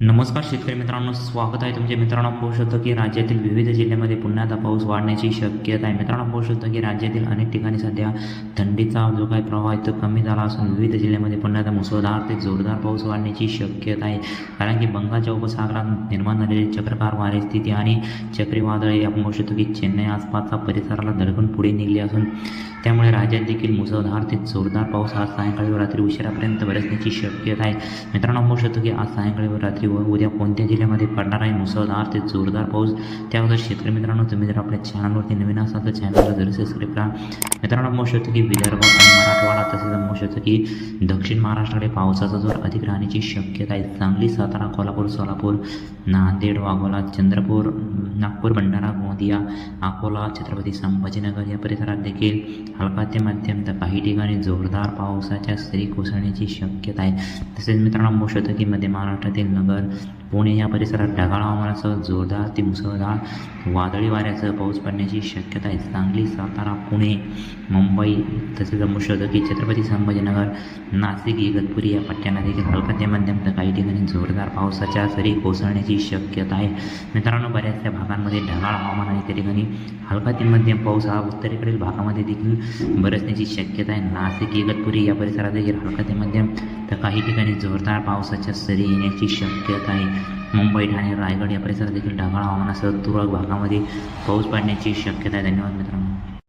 नमस्कार शेतकरी मित्रांनो स्वागत आहे तुमच्या मित्रांनो पाहू शकतो की राज्यातील विविध जिल्ह्यामध्ये. पुन्हा आता पाऊस वाढण्याची शक्यता आहे. मित्रांनो पाहू शकतो की राज्यातील अनेक ठिकाणी सध्या थंडीचा जो काही प्रवाह आहे तो कमी झाला असून विविध जिल्ह्यामध्ये पुन्हा आता मुसळधार ते जोरदार पाऊस वाढण्याची शक्यता आहे. कारण की बंगालच्या उपसागरात निर्माण झालेली चक्रकार वारे स्थिती आणि चक्रीवादळे आपण पाहू शकतो की चेन्नई आसपासचा परिसराला धडकून पुढे निघले असून त्यामुळे राज्यात देखील मुसळधार ते जोरदार पाऊस आज सायंकाळी व रात्री उशिरापर्यंत बरसण्याची शक्यता आहे. मित्रांनो पाहू शकतो की आज सायंकाळी व रात्री किंवा उद्या कोणत्या जिल्ह्यामध्ये पडणार आहे मुसळधार ते जोरदार पाऊस? त्याबद्दल शेतकरी मित्रांनो तुम्ही जर आपल्या चॅनलवरती नवीन असाल तर चॅनलला जर सबस्क्राईब करा. मित्रांनो म्हणू शकतो की विदर्भ आणि मराठवाडा तसेच म्हणू शकतो की दक्षिण महाराष्ट्राकडे पावसाचा जोर अधिक राहण्याची शक्यता आहे. सांगली सातारा कोल्हापूर सोलापूर नांदेड वाघोला चंद्रपूर नागपूर भंडारा गोंदिया अकोला छत्रपती संभाजीनगर या परिसरात देखील हलका ते मध्यम तर काही ठिकाणी जोरदार पावसाच्या सरी कोसळण्याची शक्यता आहे. तसेच मित्रांनो म्हणू शकतो की मध्य महाराष्ट्रातील नगर 嗯 पुणे या परिसरात ढगाळ हवामानासह जोरदार ते मुसळधार वादळी वाऱ्यासह पाऊस पडण्याची शक्यता आहे. सांगली सातारा पुणे मुंबई तसेच मुशदकी छत्रपती संभाजीनगर नाशिक इगतपुरी या पट्ट्यांना देखील हलका ते मध्यम तर काही ठिकाणी जोरदार पावसाच्या सरी कोसळण्याची शक्यता आहे. मित्रांनो बऱ्याचशा भागांमध्ये ढगाळ हवामान आणि त्या ठिकाणी हलका ते मध्यम पाऊस हा उत्तरेकडील भागामध्ये देखील बरसण्याची शक्यता आहे. नाशिक इगतपुरी या परिसरात देखील हलका ते मध्यम तर काही ठिकाणी जोरदार पावसाच्या सरी येण्याची शक्यता आहे. मुंबई ठाणे रायगड या परिसरात देखील ढगाळ हवामानासह तुरळक भागामध्ये पाऊस पडण्याची शक्यता आहे. धन्यवाद मित्रांनो.